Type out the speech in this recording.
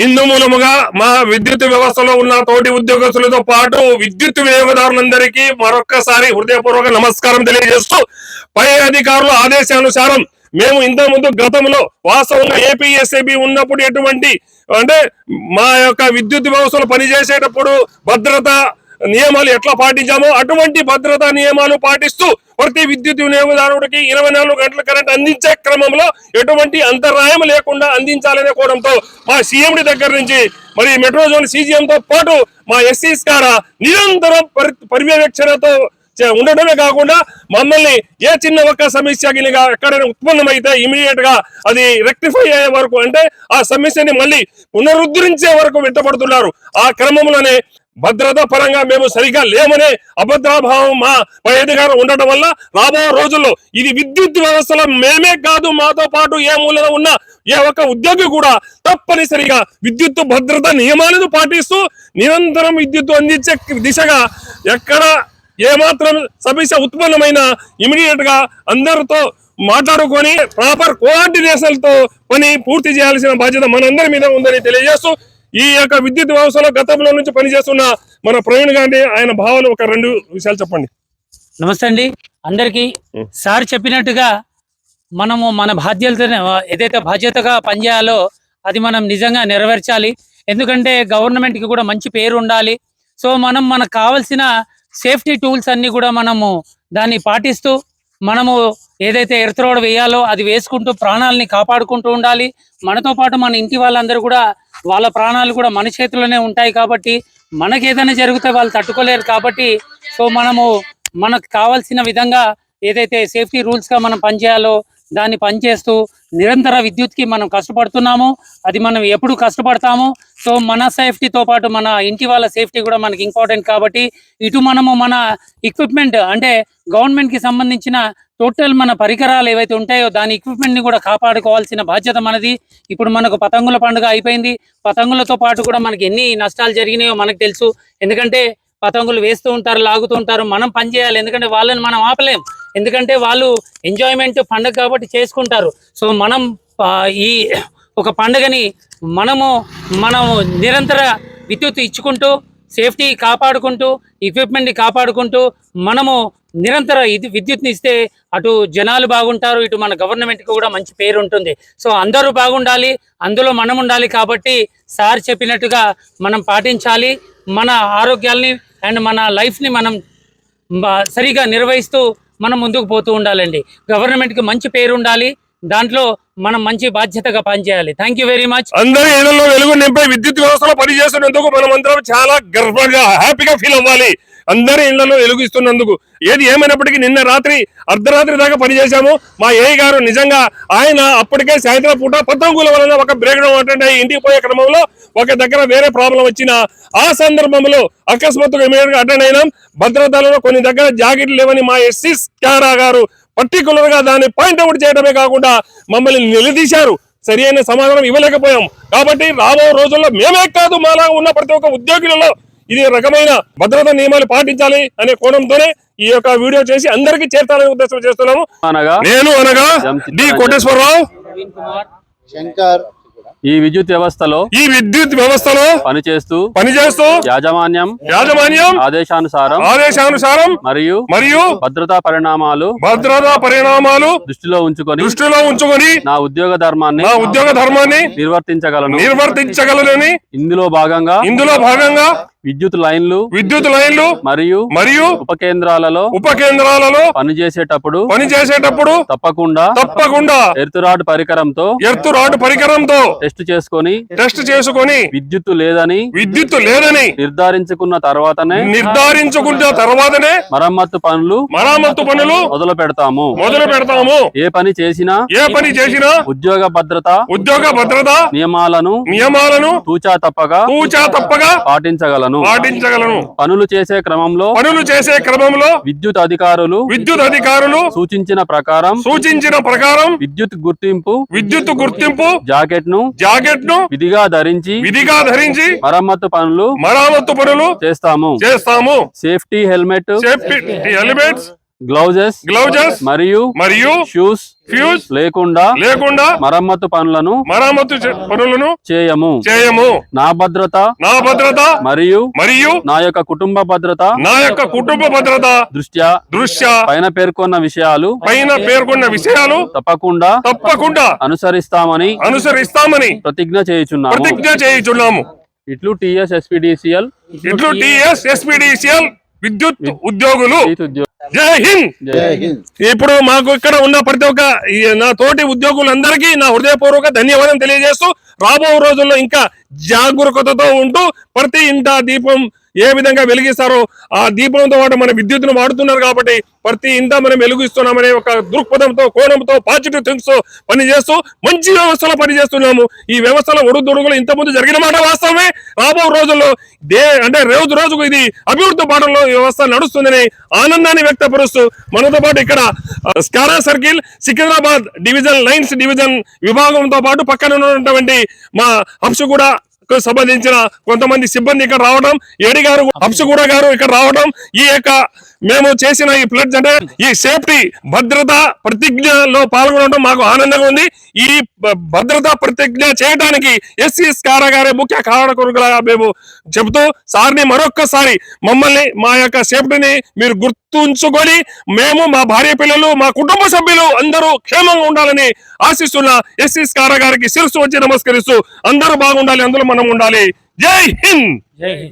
ఇందు మూలముగా మా విద్యుత్ వ్యవస్థలో ఉన్న తోటి ఉద్యోగస్తులతో పాటు విద్యుత్ వినియోగదారులందరికీ మరొక్కసారి హృదయపూర్వక నమస్కారం తెలియజేస్తూ పై అధికారుల ఆదేశానుసారం మేము ఇంత ముందు గతంలో వాస్తవంగా ఏపీఎస్ఏబి ఉన్నప్పుడు ఎటువంటి అంటే మా యొక్క విద్యుత్ వ్యవస్థలు పనిచేసేటప్పుడు భద్రత నియమాలు ఎట్లా పాటించామో అటువంటి భద్రతా నియమాలు పాటిస్తూ ప్రతి విద్యుత్ వినియోగదారుడికి ఇరవై నాలుగు గంటల కరెంట్ అందించే క్రమంలో ఎటువంటి అంతరాయం లేకుండా అందించాలనే కోణంతో మా సీఎండి దగ్గర నుంచి మరి మెట్రో జోన్తో పాటు మా ఎస్సీస్ కారా నిరంతరం పర్యవేక్షణతో చే- ఉండడమే కాకుండా మమ్మల్ని ఏ చిన్న ఒక్క సమస్య గినిగా ఎక్కడైనా ఉత్పన్నమైతే ఇమీడియట్గా అది రెక్టిఫై అయ్యే వరకు అంటే ఆ సమస్యని మళ్ళీ పునరుద్ధరించే వరకు వెంటబడుతున్నారు ఆ క్రమంలోనే భద్రతా పరంగా మేము సరిగా లేమనే అభద్రాభావం మా పై అధికారం ఉండటం వల్ల రాబో రోజుల్లో ఇది విద్యుత్ వ్యవస్థలో మేమే కాదు మాతో పాటు ఏ మూలన ఉన్న ఏ ఒక్క ఉద్యోగి కూడా తప్పనిసరిగా విద్యుత్ భద్రత నియమాలను పాటిస్తూ నిరంతరం విద్యుత్ అందించే దిశగా ఎక్కడ ఏమాత్రం సమస్య ఉత్పన్నమైన ఇమీడియట్గా అందరితో మాట్లాడుకొని ప్రాపర్ కోఆర్డినేషన్తో పని పూర్తి చేయాల్సిన బాధ్యత మనందరి మీద ఉందని తెలియజేస్తూ ఈ యొక్క విద్యుత్ వ్యవస్థలో గతంలో నుంచి పనిచేస్తున్న మన ప్రవీణ్ గాంధీ ఆయన భావాలు ఒక రెండు విషయాలు చెప్పండి. నమస్తే అండి. అందరికీ. సార్ చెప్పినట్టుగా మనము మన బాధ్యతను ఏదైతే బాధ్యతగా పనిచేయాలో అది మనం నిజంగా నెరవేర్చాలి. ఎందుకంటే government కి కూడా మంచి పేరు ఉండాలి. సో మనం మనకు కావాల్సిన సేఫ్టీ టూల్స్ అన్ని కూడా మనము దాన్ని పాటిస్తూ మనము ఏదైతే ఎర్త్ రోడ్ వేయాలో అది వేసుకుంటూ ప్రాణాలని కాపాడుకుంటూ ఉండాలి. మనతో పాటు మన ఇంటి వాళ్ళందరూ కూడా వాళ్ళ ప్రాణాలు కూడా మన చేతిలోనే ఉంటాయి కాబట్టి మనకి ఏదైనా జరిగితే వాళ్ళు తట్టుకోలేరు కాబట్టి సో మనము మనకు కావాల్సిన విధంగా ఏదైతే సేఫ్టీ రూల్స్గా మనం పనిచేయాలో దాన్ని పనిచేస్తూ నిరంతర విద్యుత్కి మనం కష్టపడుతున్నాము. అది మనం ఎప్పుడు కష్టపడతాము? సో మన సేఫ్టీతో పాటు మన ఇంటి వాళ్ళ సేఫ్టీ కూడా మనకి ఇంపార్టెంట్ కాబట్టి ఇటు మనము మన ఎక్విప్మెంట్ అంటే గవర్నమెంట్కి సంబంధించిన టోటల్ మన పరికరాలు ఏవైతే ఉంటాయో దాని ఎక్విప్మెంట్ని కూడా కాపాడుకోవాల్సిన బాధ్యత మనది. ఇప్పుడు మనకు పతంగుల పండుగ అయిపోయింది. పతంగులతో పాటు కూడా మనకి ఎన్ని నష్టాలు జరిగినాయో మనకు తెలుసు. ఎందుకంటే పతంగులు వేస్తూ ఉంటారు లాగుతూ ఉంటారు. మనం పని చేయాలి. ఎందుకంటే వాళ్ళని మనం ఆపలేం. ఎందుకంటే వాళ్ళు ఎంజాయ్మెంట్ పండగ కాబట్టి చేసుకుంటారు. సో మనం ఈ ఒక పండుగని మనము మనము నిరంతర విద్యుత్ ఇచ్చుకుంటూ సేఫ్టీ కాపాడుకుంటూ ఎక్విప్మెంట్ని కాపాడుకుంటూ మనము నిరంతర ఇది విద్యుత్ని ఇస్తే అటు జనాలు బాగుంటారు ఇటు మన గవర్నమెంట్కి కూడా మంచి పేరు ఉంటుంది. సో అందరూ బాగుండాలి అందులో మనం ఉండాలి కాబట్టి సార్ చెప్పినట్టుగా మనం పాటించాలి. మన ఆరోగ్యాల్ని అండ్ మన లైఫ్ని మనం సరిగా నిర్వహిస్తూ మనం ముందుకు పోతూ ఉండాలండి. గవర్నమెంట్కి మంచి పేరు ఉండాలి. దాంట్లో మనం మంచి బాధ్యతగా పనిచేయాలి. థ్యాంక్ యూ వెరీ మచ్ అందరి ఇళ్ళలో వెలుగు నింపే విద్యుత్ వ్యవస్థలో పనిచేస్తున్నందుకు మనం చాలా గర్వంగా హ్యాపీగా ఫీల్ అవ్వాలి. అందరి ఇళ్ళలో వెలుగుస్తున్నందుకు ఏది ఏమైనప్పటికీ నిన్న రాత్రి అర్ధరాత్రి దాకా పనిచేశాము. మా ఏ గారు నిజంగా ఆయన అప్పటికే సాయంత్రం పూట పద్దంగుల వలన ఒక బ్రేక్ డౌన్ అటెండ్ అయ్యి ఇంటికి పోయే క్రమంలో ఒక దగ్గర వేరే ప్రాబ్లం వచ్చిన ఆ సందర్భంలో అకస్మాత్తుగా ఇమీడియట్గా అటెండ్ అయినాం. భద్రతలో కొన్ని దగ్గర జాకెట్లు లేవని మా ఎస్సీ క్యారా గారు పర్టికులర్గా దాన్ని పాయింట్అవుట్ చేయడమే కాకుండా మమ్మల్ని నిలదీశారు. సరి అయిన సమాధానం ఇవ్వలేకపోయాం. కాబట్టి రాబో రోజుల్లో మేమే కాదు మాలా ఉన్న ప్రతి ఒక్క ఉద్యోగులలో ఇది రకమైన భద్రతా నియమాలు పాటించాలి అనే కోణంతోనే ఈ యొక్క వీడియో చేసి అందరికీ చేర్చాలనే ఉద్దేశం చేస్తున్నాము. అనగా నేను అనగా డి కోటేశ్వరరావు. శంకర్. ఈ విద్యుత్ వ్యవస్థలో ఈ విద్యుత్ వ్యవస్థలో పనిచేస్తూ పనిచేస్తూ యాజమాన్యం యాజమాన్యం ఆదేశానుసారం ఆదేశానుసారం మరియు మరియు భద్రతా పరిణామాలు భద్రతా పరిణామాలు దృష్టిలో ఉంచుకొని దృష్టిలో ఉంచుకొని నా ఉద్యోగ ధర్మాన్ని నా ఉద్యోగ ధర్మాన్ని నిర్వర్తించగలను. నిర్వర్తించగలనని ఇందులో భాగంగా ఇందులో భాగంగా విద్యుత్ లైన్లు విద్యుత్ లైన్లు మరియు మరియు ఉప కేంద్రాలలో ఉప కేంద్రాలలో పనిచేసేటప్పుడు పని చేసేటప్పుడు తప్పకుండా తప్పకుండా ఎర్తురాడ్ పరికరంతో ఎర్త్ రాడ్ పరికరంతో టెస్ట్ చేసుకొని టెస్ట్ చేసుకొని విద్యుత్తు లేదని విద్యుత్ లేదని నిర్ధారించుకున్న తర్వాతనే నిర్ధారించుకున్న తర్వాతనే మరమ్మత్తు పనులు మరామత్తు పనులు మొదలు పెడతాము. మొదలు పెడతాము. ఏ పని చేసినా ఏ పని చేసినా ఉద్యోగ భద్రత ఉద్యోగ భద్రత నియమాలను నియమాలను తూచా తప్పగా పూచా తప్పగా పాటించగలను. పాటించగలను. పనులు చేసే క్రమంలో పనులు చేసే క్రమంలో విద్యుత్ అధికారులు విద్యుత్ అధికారులు సూచించిన ప్రకారం సూచించిన ప్రకారం విద్యుత్ గుర్తింపు విద్యుత్ గుర్తింపు జాకెట్ను జాకెట్ను విధిగా ధరించి విధిగా ధరించి మరమ్మత్తు పనులు మరామత్తు పనులు చేస్తాము. చేస్తాము. Safety helmet safety elements gloves gloves మరియు మరియు షూస్ ఫ్యూజ్ లేకుండా లేకుండా మరమ్మతు పనులను మరామత్తు చే- పనులను చేయము. చేయము. నా భద్రత నా భద్రత మరియు మరియు నా యొక్క కుటుంబ భద్రత నా యొక్క కుటుంబ భద్రత దృష్ట్యా దృష్ట్యా పైన పేర్కొన్న విషయాలు పైన పేర్కొన్న విషయాలు తప్పకుండా తప్పకుండా అనుసరిస్తామని అనుసరిస్తామని ప్రతిజ్ఞ చేయుచున్నాము. ప్రతిజ్ఞ చేయుచున్నాము. ఇట్లు టిఎస్ ఎస్పీడీసీఎల్ ఇట్లు టిఎస్ ఎస్పీడీసీఎల్ విద్యుత్ ఉద్యోగులు జై హింద్! జై హింద్. ఇప్పుడు మాకు ఇక్కడ ఉన్న ప్రతి ఒక్క ఈ నా తోటి ఉద్యోగులందరికీ నా హృదయపూర్వక ధన్యవాదం తెలియజేస్తూ రాబో రోజుల్లో ఇంకా జాగరూకతతో ఉంటూ ప్రతి ఇంట దీపం ఏ విధంగా వెలిగిస్తారో ఆ దీపంతో పాటు మన విద్యుత్ను వాడుతున్నారు కాబట్టి ప్రతి ఇంట మనం వెలుగుస్తున్నామనే ఒక దృక్పథంతో కోణంతో పాజిటివ్ థింగ్స్ పనిచేస్తూ మంచి వ్యవస్థలో పనిచేస్తున్నాము. ఈ వ్యవస్థలో ఒడుదొడుగులు ఇంతకుముందు జరిగిన మాట వాస్తవమే. రాబో రోజుల్లో దే అంటే రోజు రోజుకు ఇది అభివృద్ధి పాటల్లో వ్యవస్థ నడుస్తుందని ఆనందాన్ని వ్యక్తపరుస్తూ మనతో పాటు ఇక్కడ స్కారా circle Secunderabad division lines division విభాగంతో పాటు పక్కన ఉన్నటువంటి మా హంసగూడ సంబంధించిన కొంతమంది సిబ్బంది ఇక్కడ రావడం ఏడి గారు హంసగూడ గారు ఇక్కడ రావడం ఈ యొక్క మేము చేసిన ఈ ప్లడ్జ్ అంటే ఈ సేఫ్టీ భద్రత ప్రతిజ్ఞలో పాల్గొనడం మాకు ఆనందంగా ఉంది. ఈ భద్రతా ప్రతిజ్ఞ చేయడానికి ఎస్సీ కారాగారే ముఖ్య కారణకులుగా మేము చెబుతూ సార్ని మరొక్కసారి మమ్మల్ని మా యొక్క సేఫ్టీని మీరు గుర్తుంచుకొని మేము మా భార్య పిల్లలు మా కుటుంబ సభ్యులు అందరూ క్షేమంగా ఉండాలని ఆశిస్తున్న ఎస్సీ కారాగారికి శిరస్సు వచ్చి నమస్కరిస్తూ అందరూ బాగుండాలి అందులో మనం ఉండాలి. జై జై హింద్.